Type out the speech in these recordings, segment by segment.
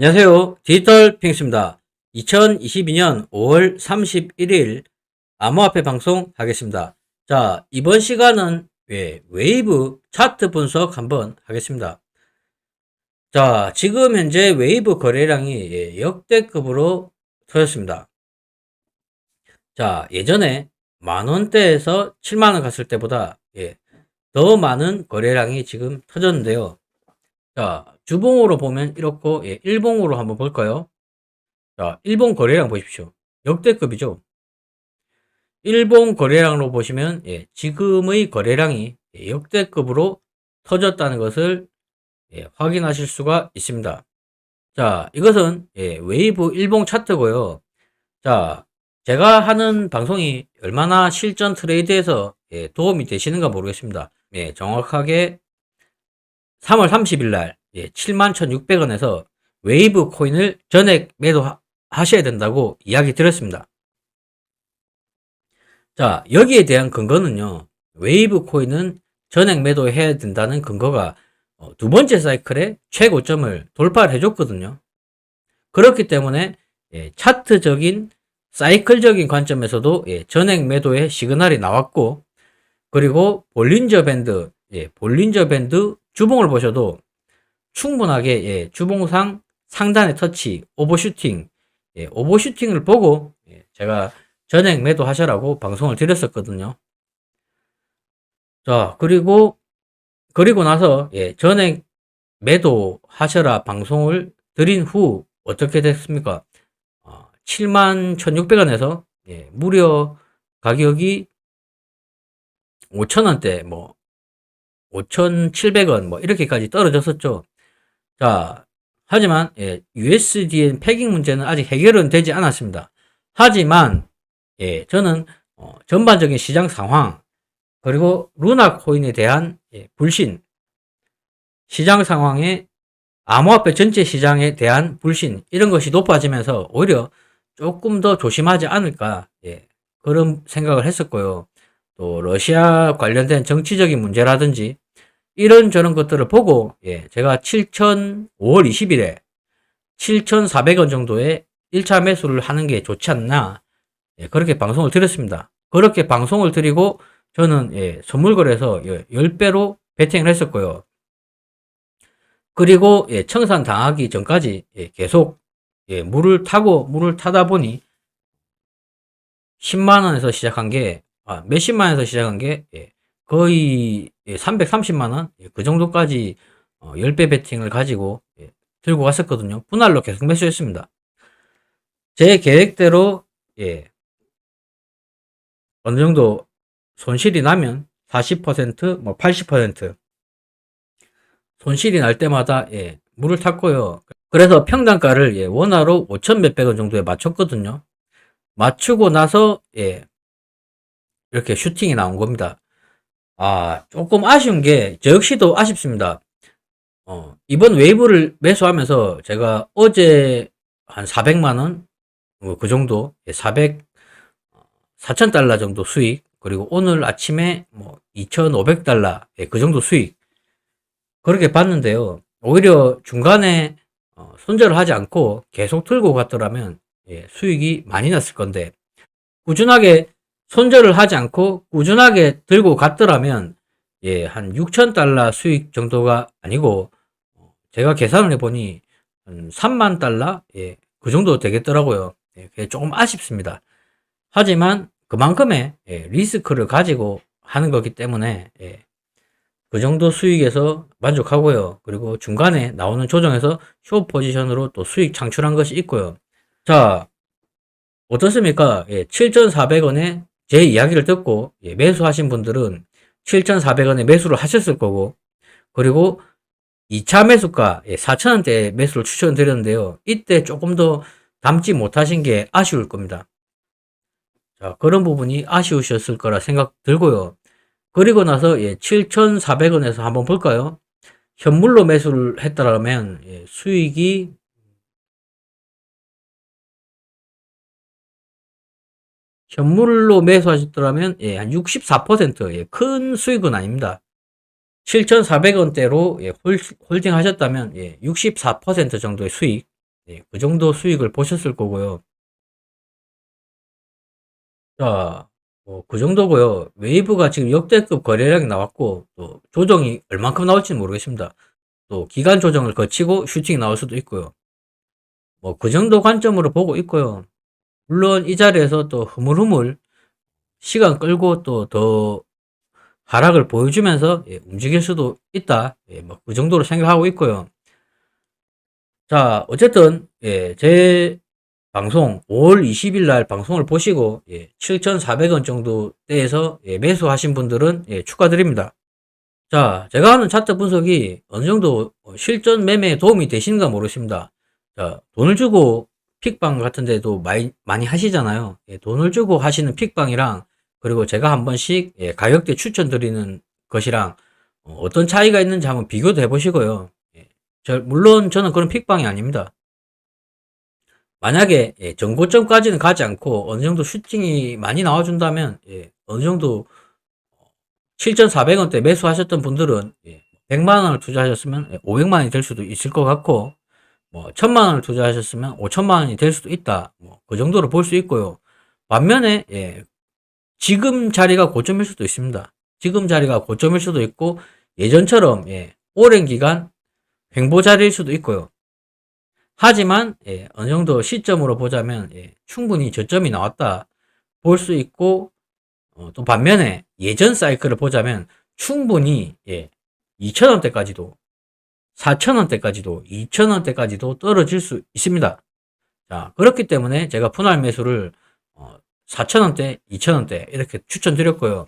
안녕하세요. 디지털 핑스입니다. 2022년 5월 31일 암호화폐 방송 하겠습니다. 자, 이번 시간은 예, 웨이브 차트 분석 한번 하겠습니다. 자, 지금 현재 웨이브 거래량이 예, 역대급으로 터졌습니다. 자, 예전에 만원대에서 7만원 갔을 때보다 예, 더 많은 거래량이 지금 터졌는데요. 자, 주봉으로 보면 이렇고, 예, 일봉으로 한번 볼까요? 자, 일본 거래량 보십시오. 역대급이죠. 일본 거래량으로 보시면, 예, 지금의 거래량이 예, 역대급으로 터졌다는 것을 예, 확인하실 수가 있습니다. 자, 이것은 예, 웨이브 일봉 차트고요. 자, 제가 하는 방송이 얼마나 실전 트레이드에서 예, 도움이 되시는가 모르겠습니다. 예, 정확하게 3월 30일 날 예, 71,600원에서 웨이브 코인을 전액 매도하셔야 된다고 이야기 드렸습니다. 자, 여기에 대한 근거는요. 웨이브 코인은 전액 매도해야 된다는 근거가 어, 두 번째 사이클의 최고점을 돌파를 해줬거든요. 그렇기 때문에 예, 차트적인 사이클적인 관점에서도 예, 전액 매도의 시그널이 나왔고 그리고 볼린저 밴드, 예, 볼린저 밴드 주봉을 보셔도 충분하게 예, 주봉상 상단의 터치, 오버슈팅, 예, 오버슈팅을 보고 예, 제가 전액 매도하셔라고 방송을 드렸었거든요. 자, 그리고 그리고 나서 예, 전액 매도하셔라 방송을 드린 후 어떻게 됐습니까? 어, 71,600원에서 예, 무려 가격이 5,000원대 뭐 5,700원 뭐 이렇게까지 떨어졌었죠. 자, 하지만 예, USDN 패깅 문제는 아직 해결은 되지 않았습니다. 하지만 예, 저는 어, 전반적인 시장 상황 그리고 루나 코인에 대한 예, 불신 시장 상황에 암호화폐 전체 시장에 대한 불신 이런 것이 높아지면서 오히려 조금 더 조심하지 않을까 예, 그런 생각을 했었고요. 또 러시아 관련된 정치적인 문제라든지 이런 저런 것들을 보고 예, 제가 7천 5월 20일에 7,400원 정도의 1차 매수를 하는 게 좋지 않나 예, 그렇게 방송을 드렸습니다. 그렇게 방송을 드리고 저는 예, 선물 거래에서 10배로 베팅을 했었고요. 그리고 예, 청산 당하기 전까지 예, 계속 예, 물을 타고 물을 타다 보니 10만 원에서 시작한 게 아, 몇십만 원에서 시작한 게 예, 거의 330만 원 그 정도까지 어, 10배 베팅을 가지고 예, 들고 갔었거든요. 분할로 계속 매수했습니다. 제 계획대로 예, 어느 정도 손실이 나면 40%, 뭐 80% 손실이 날 때마다 예, 물을 탔고요. 그래서 평단가를 예, 원화로 5천 몇백 원 정도에 맞췄거든요. 맞추고 나서 예, 이렇게 슈팅이 나온 겁니다. 아, 조금 아쉬운 게, 저 역시도 아쉽습니다. 어, 이번 웨이브를 매수하면서 제가 어제 한 400만원, 뭐 그 정도, 400, 4,000달러 정도 수익, 그리고 오늘 아침에 뭐 2,500달러, 예, 그 정도 수익. 그렇게 봤는데요. 오히려 중간에 어, 손절을 하지 않고 계속 들고 갔더라면 예, 수익이 많이 났을 건데, 꾸준하게 손절을 하지 않고 꾸준하게 들고 갔더라면 예, 한 6천 달러 수익 정도가 아니고 어, 제가 계산을 해보니 한 3만 달러 예, 그 정도 되겠더라고요. 예, 조금 아쉽습니다. 하지만 그만큼의 예, 리스크를 가지고 하는 거기 때문에 예, 그 정도 수익에서 만족하고요. 그리고 중간에 나오는 조정에서 쇼 포지션으로 또 수익 창출한 것이 있고요. 자, 어떻습니까? 예, 7,400원에 제 이야기를 듣고 예, 매수하신 분들은 7,400원에 매수를 하셨을 거고 그리고 2차 매수가 4,000원대 예, 매수를 추천드렸는데요. 이때 조금 더 담지 못하신 게 아쉬울 겁니다. 자, 그런 부분이 아쉬우셨을 거라 생각 들고요. 그리고 나서 7,400원에서 한번 볼까요? 현물로 매수를 했다라면 예, 수익이 현물로 매수하셨더라면 예, 한 64%, 예, 큰 수익은 아닙니다. 7,400원대로 예, 홀, 홀딩 하셨다면 예, 64% 정도의 수익. 예, 그 정도 수익을 보셨을 거고요. 자, 뭐, 그 정도고요. 웨이브가 지금 역대급 거래량이 나왔고, 또 조정이 얼만큼 나올지는 모르겠습니다. 또 기간 조정을 거치고 슈팅이 나올 수도 있고요. 뭐, 그 정도 관점으로 보고 있고요. 물론 이 자리에서 또 흐물흐물 시간 끌고 또 더 하락을 보여주면서 예, 움직일 수도 있다. 예, 뭐, 그 정도로 생각하고 있고요. 자, 어쨌든, 예, 제 방송 5월 20일 날 방송을 보시고 예, 7,400원 정도 대에서 예, 매수하신 분들은 예, 축하드립니다. 자, 제가 하는 차트 분석이 어느 정도 실전 매매에 도움이 되시는가 모르겠습니다. 자, 돈을 주고 픽방 같은 데도 많이, 많이 하시잖아요. 예, 돈을 주고 하시는 픽방이랑 그리고 제가 한 번씩 예, 가격대 추천드리는 것이랑 어, 떤 차이가 있는지 한번 비교도 해보시고요. 예, 저, 물론 저는 그런 픽방이 아닙니다. 만약에 예, 정고점까지는 가지 않고 어느 정도 슈팅이 많이 나와준다면 예, 어느 정도 7,400원대 매수하셨던 분들은 예, 100만 원을 투자하셨으면 예, 500만 원이 될 수도 있을 것 같고 뭐 1000만 원을 투자하셨으면 5천만 원이 될 수도 있다. 뭐 그 정도로 볼 수 있고요. 반면에 예, 지금 자리가 고점일 수도 있습니다. 지금 자리가 고점일 수도 있고 예전처럼 예, 오랜 기간 횡보 자리일 수도 있고요. 하지만 예, 어느 정도 시점으로 보자면 예, 충분히 저점이 나왔다 볼 수 있고 어, 또 반면에 예전 사이클을 보자면 충분히 예, 2,000원대까지도 4,000원대까지도 2,000원대까지도 떨어질 수 있습니다. 자 그렇기 때문에 제가 분할 매수를 어, 4,000원대, 2,000원대 이렇게 추천드렸고요.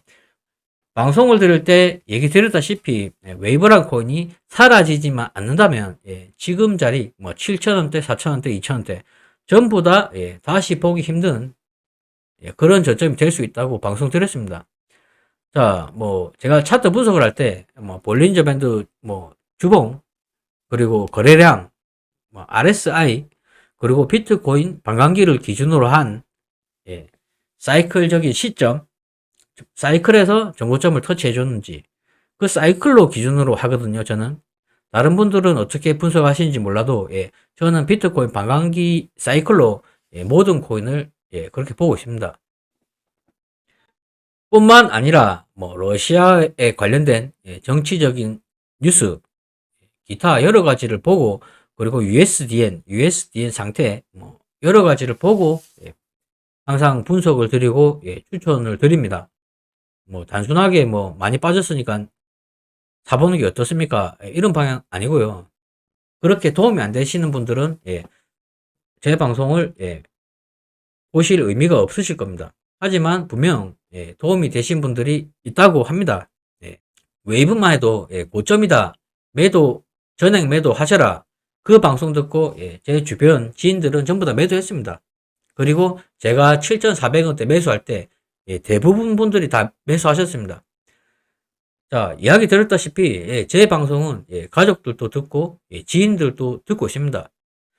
방송을 들을 때 얘기 드렸다시피 예, 웨이브란 코인이 사라지지만 않는다면 예, 지금 자리 뭐 7,000원대, 4,000원대, 2,000원대 전부 다 예, 다시 보기 힘든 예, 그런 저점이 될 수 있다고 방송 드렸습니다. 자, 뭐 제가 차트 분석을 할 때 뭐 볼린저 밴드 뭐 주봉 그리고 거래량 뭐 RSI 그리고 비트코인 반감기를 기준으로 한 예, 사이클적인 시점 사이클에서 정고점을 터치해 줬는지 그 사이클로 기준으로 하거든요. 저는 다른 분들은 어떻게 분석하시는지 몰라도 예, 저는 비트코인 반감기 사이클로 예, 모든 코인을 예, 그렇게 보고 있습니다. 뿐만 아니라 뭐 러시아에 관련된 예, 정치적인 뉴스 기타 여러 가지를 보고 그리고 USDN, USDN 상태 뭐 여러 가지를 보고 예, 항상 분석을 드리고 예, 추천을 드립니다. 뭐 단순하게 뭐 많이 빠졌으니까 사보는 게 어떻습니까? 예, 이런 방향 아니고요. 그렇게 도움이 안 되시는 분들은 예, 제 방송을 예, 보실 의미가 없으실 겁니다. 하지만 분명 예, 도움이 되신 분들이 있다고 합니다. 예, 웨이브만 해도 예, 고점이다. 매도 전액 매도 하셔라. 그 방송 듣고 예, 제 주변 지인들은 전부 다 매도했습니다. 그리고 제가 7,400원대 매수할 때 예, 대부분 분들이 다 매수하셨습니다. 자, 이야기 들었다시피 예, 제 방송은 예, 가족들도 듣고 예, 지인들도 듣고 있습니다.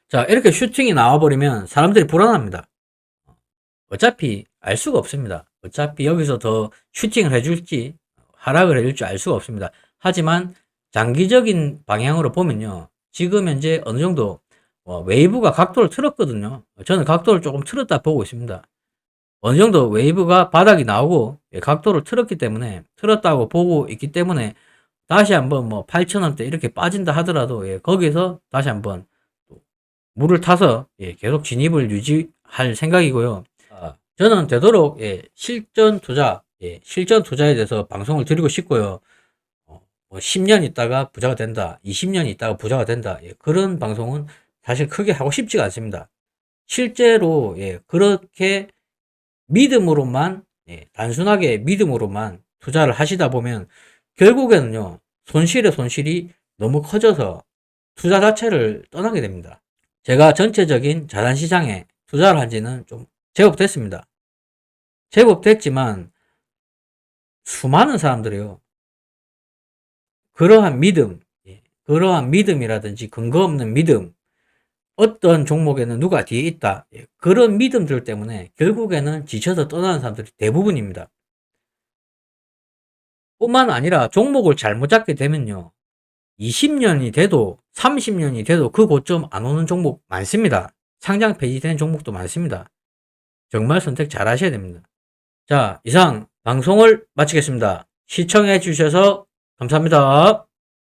자, 이렇게 슈팅이 나와버리면 사람들이 불안합니다. 어차피 알 수가 없습니다. 어차피 여기서 더 슈팅을 해줄지 하락을 해줄지 알 수가 없습니다. 하지만 장기적인 방향으로 보면요. 지금 현재 어느 정도 어, 웨이브가 각도를 틀었거든요. 저는 각도를 조금 틀었다 보고 있습니다. 어느 정도 웨이브가 바닥이 나오고 예, 각도를 틀었기 때문에 틀었다고 보고 있기 때문에 다시 한번 뭐 8천원대 이렇게 빠진다 하더라도 예, 거기서 다시 한번 물을 타서 예, 계속 진입을 유지할 생각이고요. 아, 저는 되도록 예, 실전 투자, 예, 실전 투자에 대해서 방송을 드리고 싶고요. 어, 뭐 10년 있다가 부자가 된다, 20년 있다가 부자가 된다. 예, 그런 방송은 사실 크게 하고 싶지가 않습니다. 실제로 예, 그렇게 믿음으로만 예, 단순하게 믿음으로만 투자를 하시다 보면 결국에는요 손실의 손실이 너무 커져서 투자 자체를 떠나게 됩니다. 제가 전체적인 자산 시장에 투자를 한 지는 좀 제법 됐습니다. 제법 됐지만 수많은 사람들이요 그러한 믿음, 예, 그러한 믿음이라든지 근거 없는 믿음, 어떤 종목에는 누가 뒤에 있다. 예, 그런 믿음들 때문에 결국에는 지쳐서 떠나는 사람들이 대부분입니다. 뿐만 아니라 종목을 잘못 잡게 되면요. 20년이 돼도 30년이 돼도 그 고점 안 오는 종목 많습니다. 상장 폐지된 종목도 많습니다. 정말 선택 잘 하셔야 됩니다. 자, 이상 방송을 마치겠습니다. 시청해 주셔서 감사합니다.